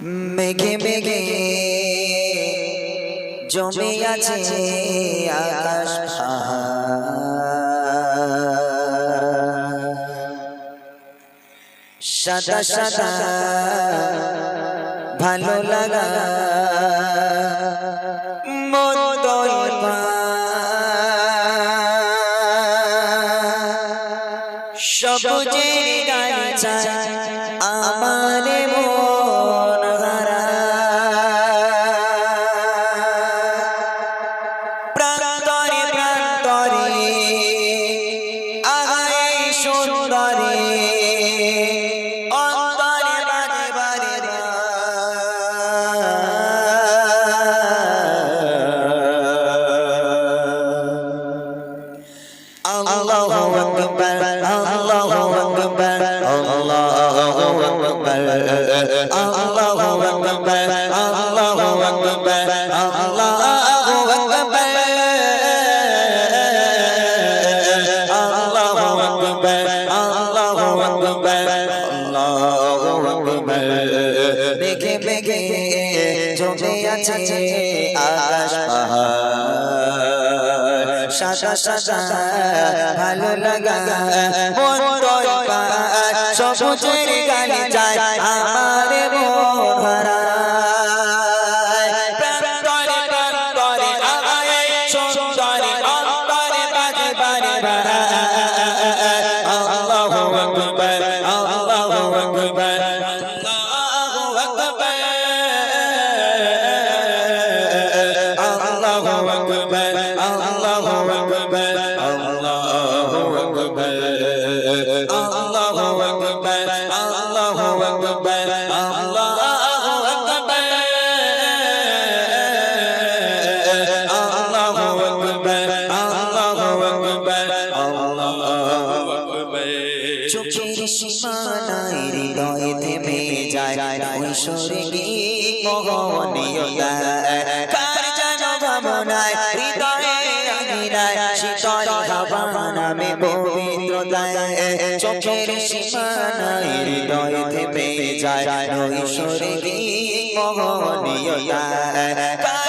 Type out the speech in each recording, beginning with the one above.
মেঘে মেঘে জমে আছে আকাশ সাদা সাদা ভালো লাগা মদল Allahu Akbar Allahu Akbar Allahu Akbar Allahu Akbar Allahu Akbar Allahu Akbar দেখে দেখে জমে আছে আকাশ পাহাড় সাদা সাদা ভালো লাগা, মন সবুজের গালি যায় আমার ভরা। সুন্দরে অন্তরে বাজে বারে আল্লাহু চোখের সীমানায় হৃদয়ে থেমে যায়। ঐশ্বরিক মোহনীয়তা কার যেন ভাবনায়, হৃদয়ে আঙিনায়, শীতল হাওয়া নামে পবিত্রতায়। চোখের সীমানায় হৃদয়ে থেমে যায়। ঐশ্বরিক মোহনীয়তা কার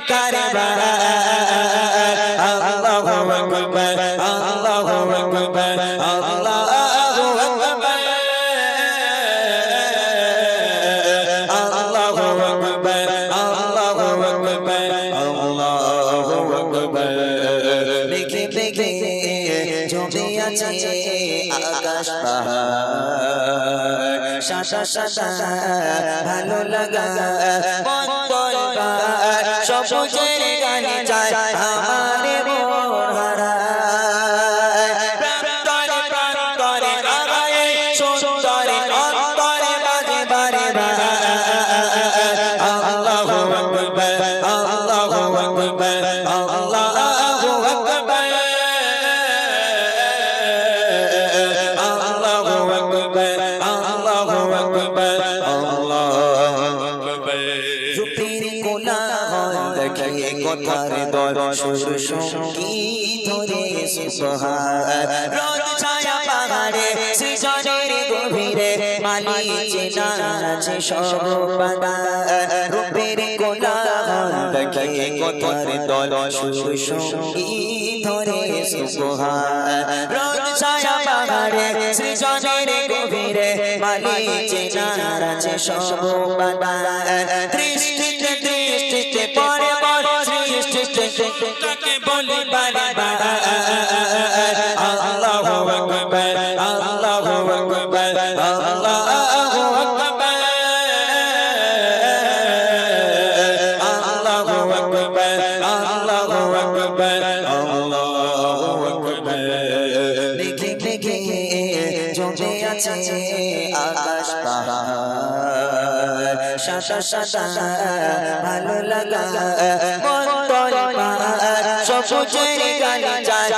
কারবার আল্লাহু আকবার আল্লাহু আকবার আল্লাহু আছে আকাশ পাহাড়। সাদা সাদা ভালো লাগা সবুজের গানে যায় আল্লাহু আকবার আল্লাহু আকবার। রূপের কোলাহল দেখে কথার দর সুর সংগীত ধরে সুবহান রোদ ছায়া পাহাড়ে, সৃজনের গভীরে মালি চেনা আছে সব পাতা রূপের কোলাহল দেখে কথার দল সুর সংগীত ধরে সুবহান ছায়া পাহাড়ে সৃজনের গভীরে মালি চেনা আছে সব পাতা দৃষ্টিতে দৃষ্টিতে পরে পরে সৃষ্টিতে তাকে বলি বারে। আল্লাহু আকবার আল্লাহু আকবার আল্লাহু আছে আকাশ সাদা ভালো লাগা যায়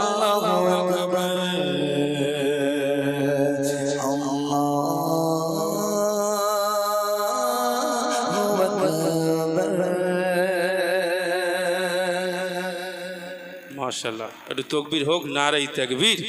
মাশাল্লাহ একটু তকবির হোক নারাই তাকবীর।